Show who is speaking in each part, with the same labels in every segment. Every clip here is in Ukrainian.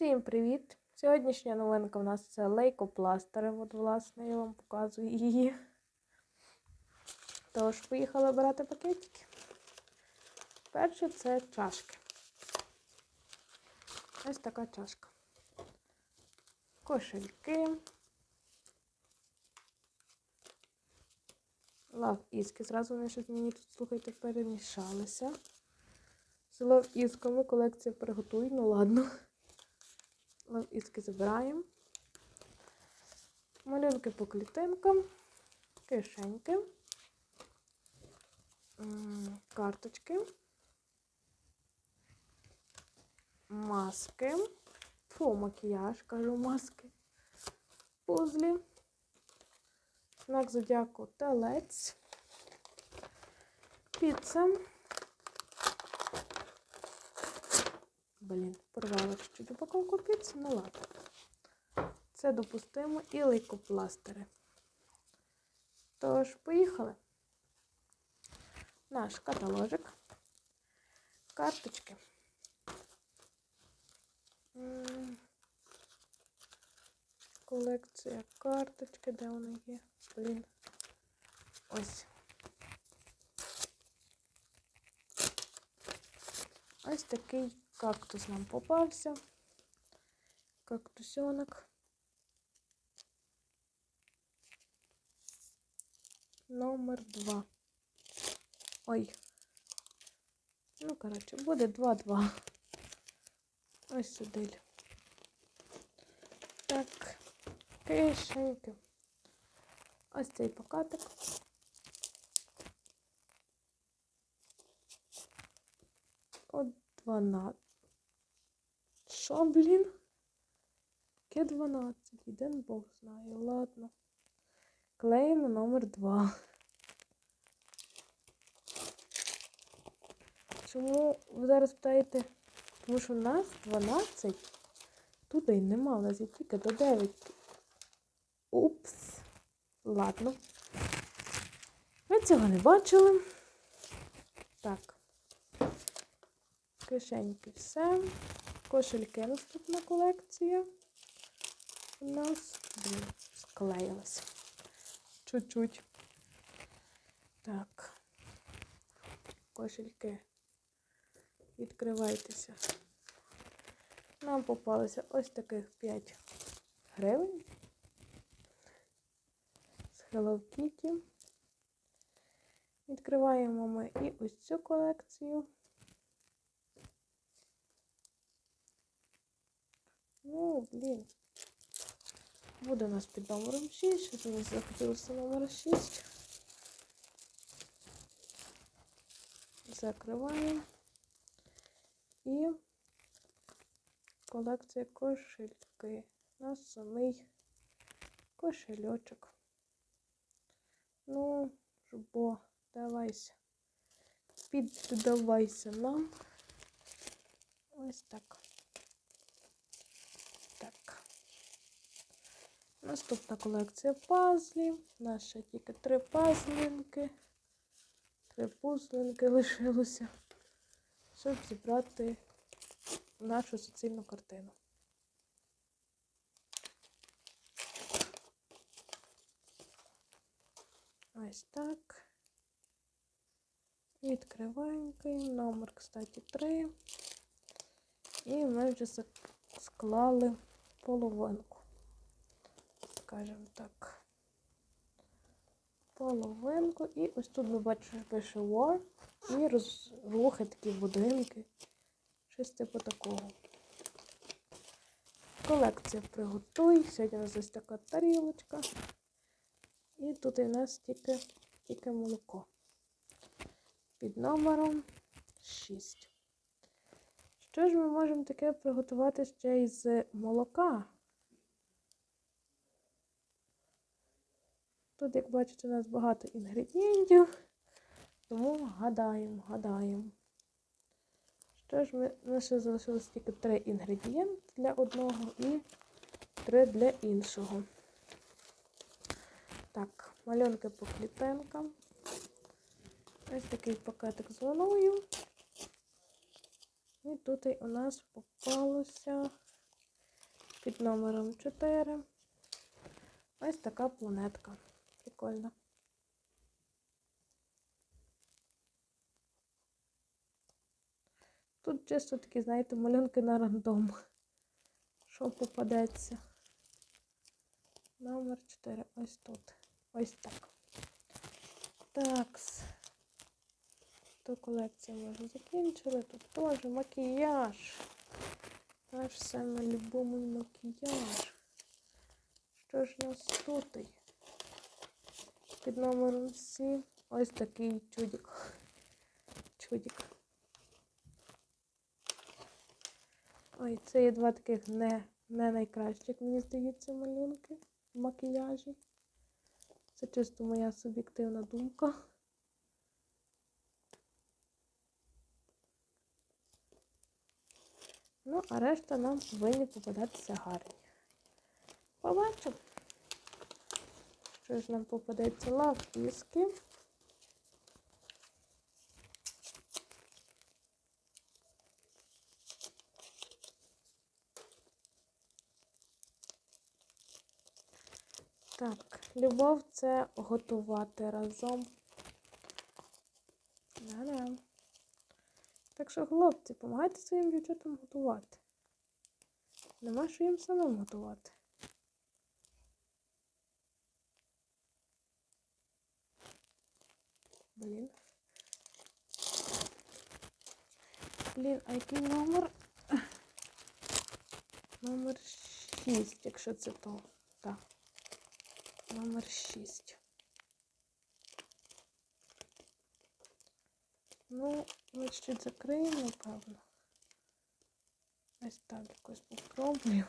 Speaker 1: Всім привіт! Сьогоднішня новинка у нас це лейкопластери. От, власне, я вам показую її. Тож, поїхали брати пакетики. Перше це чашки. Ось така чашка. Кошельки. Лав іски. Зразу вони щось мені тут, слухайте, перемішалися. З лав ісками колекція приготуй, ну ладно. Іски забираємо. Малюнки по клітинкам, кишеньки, карточки, маски, фу, макіяж, кажу, маски, пузлі, знак зодіаку телець, піца. Блін, порвала чуть-чуть упаковку піци, ну ладно. Це допустимо і лейкопластери. Тож, поїхали. Наш каталожик. Карточки. Колекція карточки, де вони є? Блін. Ось. Ось такий кактус нам попався. Кактусенок. Номер два. Ой. Ну, коротше, буде 2-2. Ось сюди. Так, кишеньки. Ось цей покатик. От 12. Що, блін? Яке 12? Один Бог знає. Ладно. Клеїмо номер 2. Чому ви зараз питаєте? Тому що в нас 12. Тут і нема, у нас є тільки до 9. Упс. Ладно. Ви цього не бачили. Так. Кишеньки все. Кошельки наступна колекція. У нас склеїлася. Чуть-чуть. Так. Кошельки. Відкривайтеся. Нам попалося ось таких 5 гривень. З Hello Kitty. Відкриваємо ми і ось цю колекцію. Ну, блін. Буде у нас під номером 6. Щось мені захотілося номер 6. Закриваємо. І колекція кошельки. У нас самий кошельочок. Ну, жбо, давайся. Піддавайся нам. Ось. Так. Наступна колекція пазлів. Ще тільки три пазлинки. Три пузлинки лишилося, щоб зібрати нашу суцільну картину. Ось так. Відкриваємо. Номер, кстати, 3. І ми вже склали половинку. Скажімо так. Половинку. І ось тут ми бачимо, пише War. І розрухи такі будинки. Щось типу такого. Колекція приготуй. Сьогодні у нас ось така тарілочка. І тут у нас тільки, тільки молоко. Під номером 6. Що ж ми можемо таке приготувати ще із молока? Тут, як бачите, у нас багато інгредієнтів, тому гадаємо, гадаємо. Що ж, ми, нас ще залишилось тільки три інгредієнти для одного і три для іншого. Так, малюнки по клітинкам. Ось такий пакетик з луною. І тут у нас попалося Під номером 4. Ось така планетка. Прикольно. Тут чисто такі, знаєте, малюнки на рандом. Що попадеться. Номер 4. Ось тут. Ось так. Такс. Ту колекцію ми вже закінчили. Тут теж макіяж. Наш саме любимий макіяж. Що ж у нас тут? Під номером 7. Ось такий чудик. Чудик. Ой, це є два таких не, не найкращих, мені здається, малюнки в макіяжі. Це чисто моя суб'єктивна думка. Ну, а решта нам повинні попадатися гарні. Побачимо. Що ж нам попадеться лавпіски. Так, любов це готувати разом. Да-да. Так що, хлопці, допомагайте своїм дівчатам готувати. Нема що їм самим готувати. Блін. Блін, а який номер? Номер 6, якщо це то. Так. Номер 6. Ну, ми чуть закриємо, напевно. Ось так якось попробую.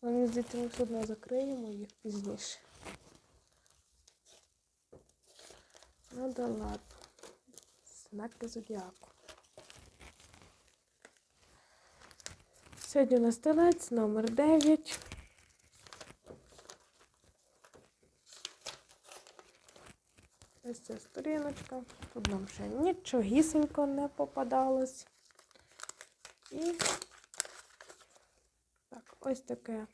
Speaker 1: Але мені здається, ми все одно закриємо їх пізніше. Ну да ладно. Знаки зодіаку. Сьогодні у нас телець номер 9. Ось ця сторіночка. Тут нам ще нічогісенько не попадалось. І так, ось таке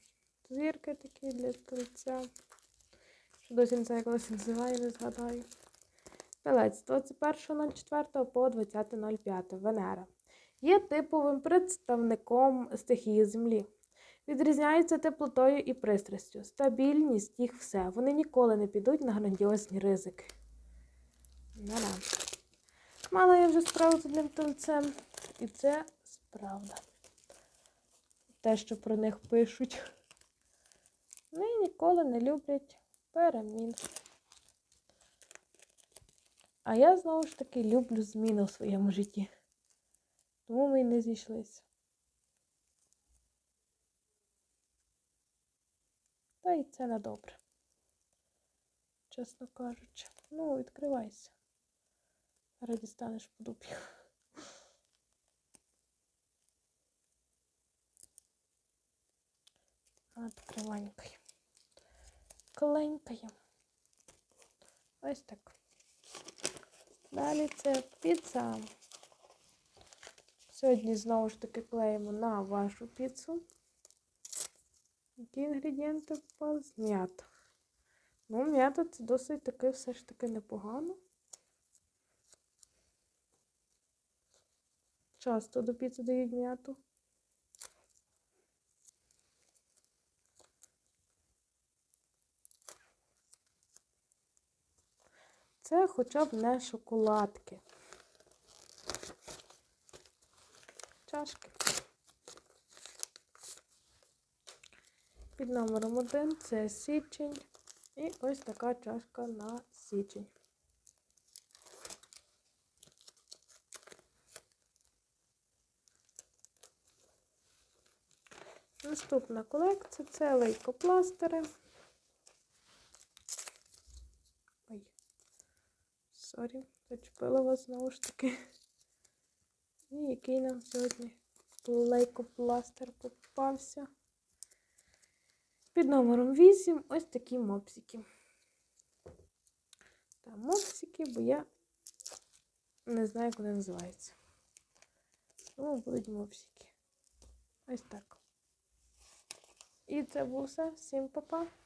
Speaker 1: зірки такі для стрільця. Що досі не знаю, як воно називає, не згадаю. Телець 21.04 по 20.05 Венера. Є типовим представником стихії Землі. Відрізняються теплотою і пристрастю. Стабільність їх все. Вони ніколи не підуть на грандіозні ризики. Да-да. Мала я вже справу з одним тельцем. І це справда. Те, що про них пишуть. Вони ніколи не люблять перемін. А я знову ж таки люблю зміни в своєму житті. Тому ми й не зійшлися. Та й це на добре. Чесно кажучи. Ну, відкривайся. Раді станеш по дупі. Откриванькою. Кленькою. Ось так. Далі це піца. Сьогодні знову ж таки клеїмо на вашу піцу. Які інгредієнти впали? М'ята. Ну, м'ята це досить таки все ж таки непогано. Часто до піци дають м'яту. Це хоча б не шоколадки. Чашки. Під номером один це січень. І ось така чашка на січень. Наступна колекція це лейкопластери. Ой, сорі, зачепила вас знову ж таки. І який нам сьогодні лейкопластер попався. Під номером 8 ось такі мопсики. Та мопсики, бо я не знаю, як вони називаються. Тому будуть мопсики. Ось так. І це було все. Всім па-па.